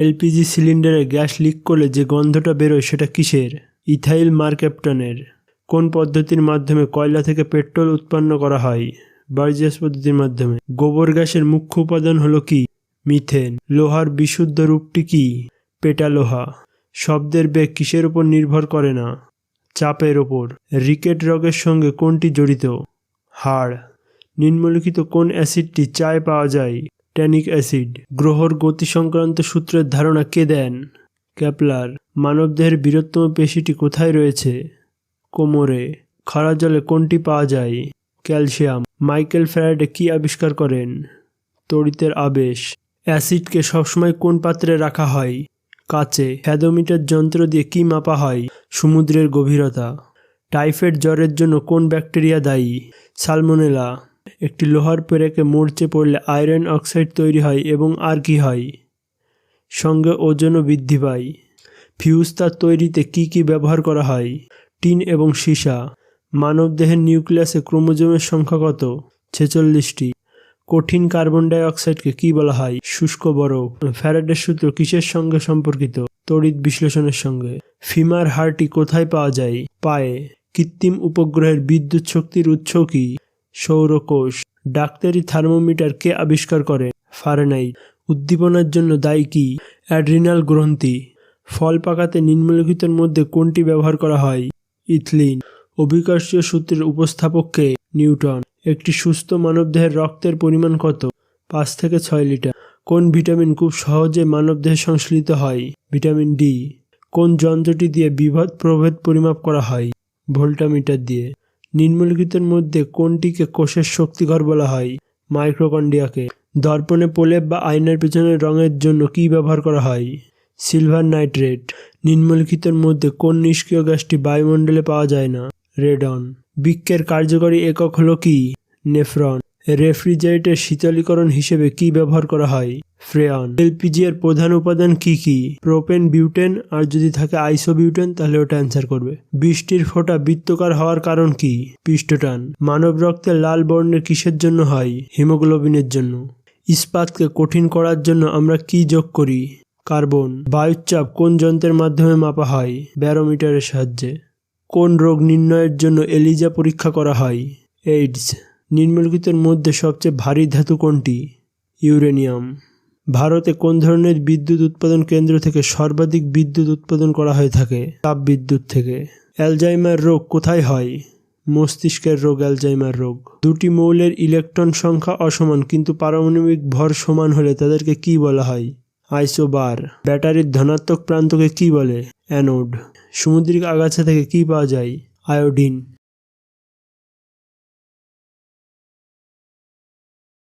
LPG সিলিন্ডারে gas leak করলে যে গন্ধটা বেরোয় সেটা কিসের? ইথাইল মার্কেপ্টনের কোন পদ্ধতির মাধ্যমে কয়লা থেকে পেট্রোল উৎপন্ন করা হয়? বার্জিয়াস পদ্ধতির মাধ্যমে। গোবর গ্যাসের মুখ্য উপাদান হলো কি? মিথেন। লোহার বিশুদ্ধ রূপটি কি? পেটালোহা শব্দের বেগ কিসের উপর নির্ভর করে না? চাপের ওপর রিকেট রোগের সঙ্গে কোনটি জড়িত? হাড়। নিম্নলিখিত কোন অ্যাসিডটি চায় পাওয়া যায়? ট্যানিক অ্যাসিড গ্রহর গতি সংক্রান্ত সূত্রের ধারণা কে দেন? ক্যাপলার মানবদেহের বৃহত্তম পেশিটি কোথায় রয়েছে? কোমরে, খাড়া জলে কোনটি পাওয়া যায়? ক্যালসিয়াম মাইকেল ফ্যারাডে কি আবিষ্কার করেন? তড়িতের আবেশ, অ্যাসিডকে সবসময় কোন পাত্রে রাখা হয়? কাচে হ্যাদোমিটার যন্ত্র দিয়ে কি মাপা হয়? সমুদ্রের গভীরতা, টাইফয়েড জ্বরের জন্য কোন ব্যাকটেরিয়া দায়ী? সালমোনেলা একটি লোহার পেরেকে মরচে পড়লে আয়রন অক্সাইড তৈরি হয় এবং আর কি হয়। সঙ্গে ওজনও বৃদ্ধি পায়। ফিউজ তার তৈরিতে কি কি ব্যবহার করা হয়? টিন এবং সীসা। মানবদেহের নিউক্লিয়াসে ক্রোমোজোমের সংখ্যা কত? ছেচল্লিশটি। কঠিন কার্বন ডাই অক্সাইডকে কি বলা হয়? শুষ্ক বরফ। ফ্যারাডের সূত্র কিসের সঙ্গে সম্পর্কিত? তড়িৎ বিশ্লেষণের সঙ্গে। ফিমার হারটি কোথায় পাওয়া যায়? পায়ে। কৃত্রিম উপগ্রহের বিদ্যুৎ শক্তির উৎস কি? সৌরকোষ, ডাক্তারি থার্মোমিটার কে আবিষ্কার করে? ফারেনাইট উদ্দীপনার জন্য দায়ী কি? অ্যাড্রিনাল গ্রন্থি। ফল পাকাতে নিম্নলিখিতের মধ্যে কোনটি ব্যবহার করা হয়? ইথলিন। অভিকর্ষীয় সূত্রের উপস্থাপককে নিউটন। একটি সুস্থ মানবদেহের রক্তের পরিমাণ কত? পাঁচ থেকে ছয় লিটার। কোন ভিটামিন খুব সহজে মানবদেহে সংশ্লিত হয়? Vitamin D. কোন যন্ত্রটি দিয়ে বিভদ প্রভেদ পরিমাপ করা হয়? ভোল্টামিটার দিয়ে। নিম্নলিখিতের মধ্যে কোনটিকে কোষের শক্তিঘর বলা হয়? মাইক্রোকন্ডিয়াকে। দর্পণে প্রলেপ বা আয়নার পেছনের রঙের জন্য কি ব্যবহার করা হয়? Silver nitrate. নিম্নলিখিতের মধ্যে কোন নিষ্ক্রিয় গ্যাসটি বায়ুমণ্ডলে পাওয়া যায় না? রেডন। বৃক্ষের কার্যকরী একক হলো কি? নেফ্রন। রেফ্রিজারেটর শীতলীকরণ হিসেবে কি ব্যবহার করা হয়? ফ্রেয়ন, এলপিজি এর প্রধান উপাদান কি কি? প্রোপেন, বিউটেন, আর যদি থাকে আইসোবিউটেন, তাহলে ওটা অ্যান্সার করবে। বৃষ্টির ফোঁটা বৃত্তকার হওয়ার কারণ কি? পৃষ্ঠটান, মানব রক্তে লাল বর্ণের কিসের জন্য হয়? হিমোগ্লোবিনের জন্য। ইস্পাতকে কঠিন করার জন্য আমরা কি যোগ করি? কার্বন, বায়ুচাপ কোন যন্ত্রের মাধ্যমে মাপা হয়? ব্যারোমিটারের সাহায্যে। কোন রোগ নির্ণয়ের জন্য এলিজা পরীক্ষা করা হয়? এইডস। নিম্নলিখিতের মধ্যে সবচেয়ে ভারী ধাতু কোনটি? ইউরেনিয়াম। ভারতে কোন ধরনের বিদ্যুৎ উৎপাদন কেন্দ্র থেকে সর্বাধিক বিদ্যুৎ উৎপাদন করা হয়ে থাকে? তাপ বিদ্যুৎ থেকে। অ্যালজাইমার রোগ কোথায় হয়? মস্তিষ্কের রোগ, অ্যালজাইমার রোগ। দুটি মৌলের ইলেকট্রন সংখ্যা অসমান, কিন্তু পারমাণবিক ভর সমান হলে তাদেরকে কি বলা হয়? আইসোবার। ব্যাটারির ধনাত্মক প্রান্তকে কি বলে? অ্যানোড। সামুদ্রিক আগাছা থেকে কি পাওয়া যায়? আয়োডিন।